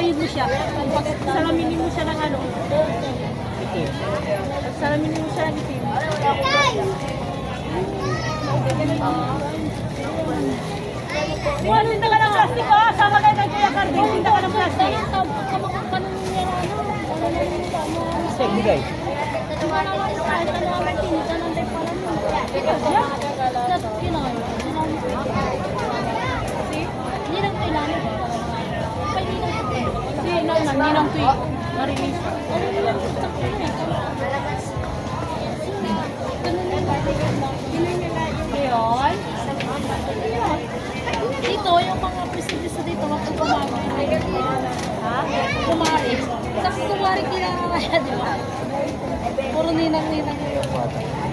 Pagkayod mo siya, pag salaminin mo siya ng ano, pag salaminin mo siya ng itim. Buwan, tinda ka ng plastic ko, sama kayo ng Kuya Carding, tinda ka ng plastic. Steak, bigay. Hindi, no, naninang to eh. Marinis. Ngayon, Dito, yung mga presidente sa dito, mga kumari. ha? Kumari. Kasi kumari kinakaya, di ba? Puro ninang-ninang yung Yan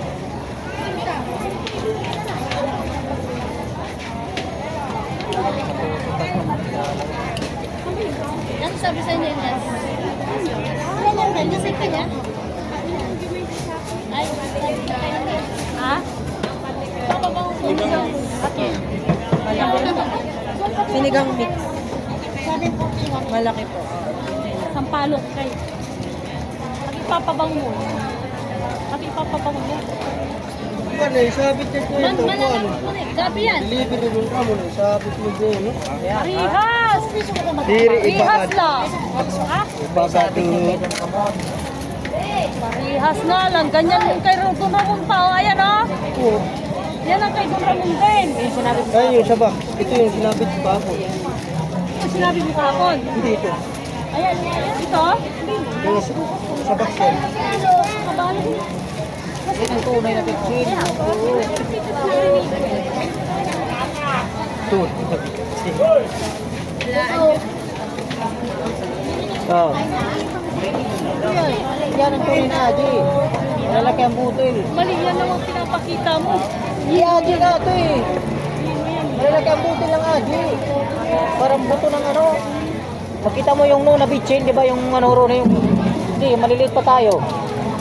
sabi sa inyo, Ines. Yan lang, yan. Kasi ka niya. Ay. Ha? Ko niya. Okay. Sinigang mix. Ko. Malaki po. Sampalok kay. At ipapabang mo. Ipapabang mo. Ano eh, sabit niya Man, malalaki ko eh. Gabi yan. Deliver na doon ka mo na, sabit mo doon, no? Rihas! Diri Rihas lang. Ha? Ibagado. Parihas na lang. Ganyan yung kay Don Ramon pa. O, ayan o. Oo. Yan ang kay Don Ramon din. Yung sabak. Ito yung sinabit sa bako. Ang sinabi mo kahapon. Hindi ito. Ayan, ito. Yung sabak siya. Yan ang tunay na pitchin. Ito. Oh. Yan ang tunay na Aji. Lalaki ang butil. Mali yan lang ang pinapakita mo. Di Aji nga ito eh. Malalaki ang butil ng Aji. Parang buto ng ano. Makita mo yung no na bitchin, di ba yung ano ro na yung... Hindi, maliliit pa tayo.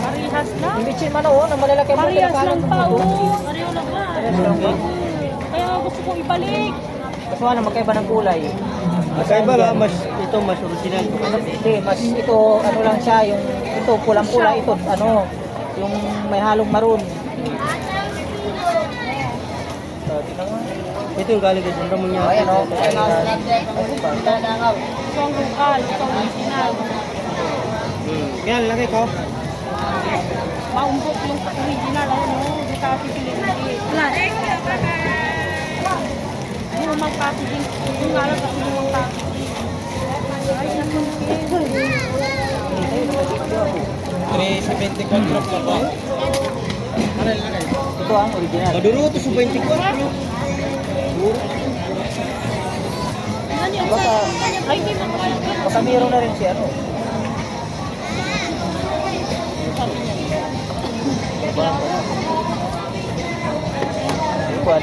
Parihas na. Yung bitchin man oh, na malalaki ang Parehas ng lang kanan. pa. Oo. Pareho lang ba? Lang? Kaya gusto kong ibalik. Kaso ano, magkaiba ng kulay. Magkaiba ba? Mas, ito mas original. Ano, hindi, mas ito, ano lang siya, yung ito, pulang-pula, ito, ano, yung may halong maroon. Ah, tingnan mo. Ito yung galing kay Don Ramon niya. Ayan o, Ito ang lokal. Ito ang original. Hmm. Yan, lagay ko. Maumbok yung original. Ano, hindi ka pipiliin. Plus. Hindi mo magpapiling. Yung nga lang kasi yung magpapiling. Ay, nakunti. 374 drop pa ba? Ano yung lagay? Ito ang original. Maduruto sa 24. Ano yun? Baka, Ay, hindi mo kaya. baka meron na rin siya, ano. Iwan.